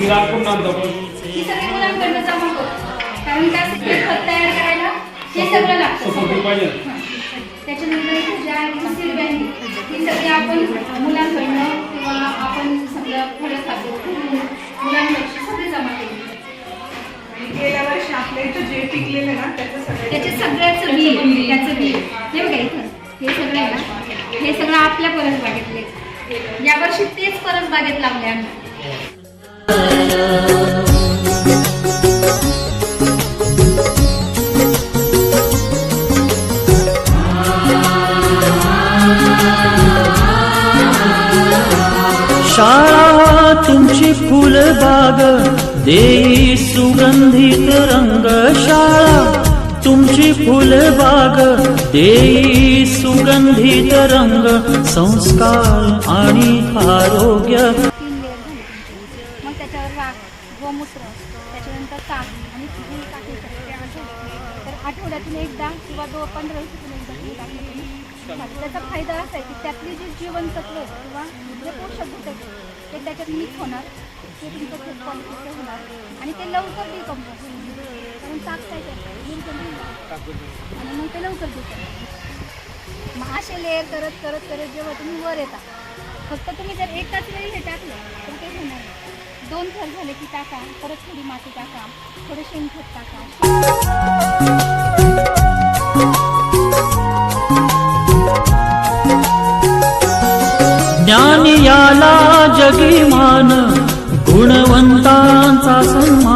हे. मी राखून आणतो पण ही सगळी मुलांकडनं जमा करतो कारण त्यासाठी हे खत तयार करायला हे सगळं लागतं. पाहिजे. हां. त्याच्यानंतर ज्या बँक ही सगळी आपण मुलांकडनं किंवा आपण सगळं फळं खातो मुलांकडची सगळी जमा केली. आणि गेल्या वर्षी आपल्या इथं जे पिकलेलं ना त्याचं सगळं त्याचे सगळ्याचं बी त्याचं बी हे बघा इथं. हे सगळं आहे ना? हे सगळं आपल्या परस यावर्षी तेच परस बागेत लावले आम्ही. शाळा तुमची फुलबाग देई सुगंधित रंग शाळा तुमची फुलबाग देई सुगंधित रंग संस्कार आणि आरोग्य. मग त्याच्यावर गोमूत्र त्याच्यानंतर ताक आणि तर आठवड्यातून एकदा किंवा दो पंधरा दिवसातून एकदा तुम्ही त्याचा फायदा असा आहे की त्यातली जी जीवनसत्व किंवा जे पोषक ते त्याच्यात मिक्स होणार. ते तुमचं खूप क्वालिटीचं होणार. आणि ते लवकर डिकम्पोज होणार. कारण ताक काय करतं आणि मग ते लवकर डिकम्पोज मग असे लेअर करत करत करत जेव्हा तुम्ही वर येता फक्त तुम्ही जर एकाच वेळी हे टाकलं तर ते होणार दोन थर झाले की टाका परत थोडी माती टाका थोडं शेणखत टाका. ज्ञान याला जगी मान गुणवंतांचा सन्मान.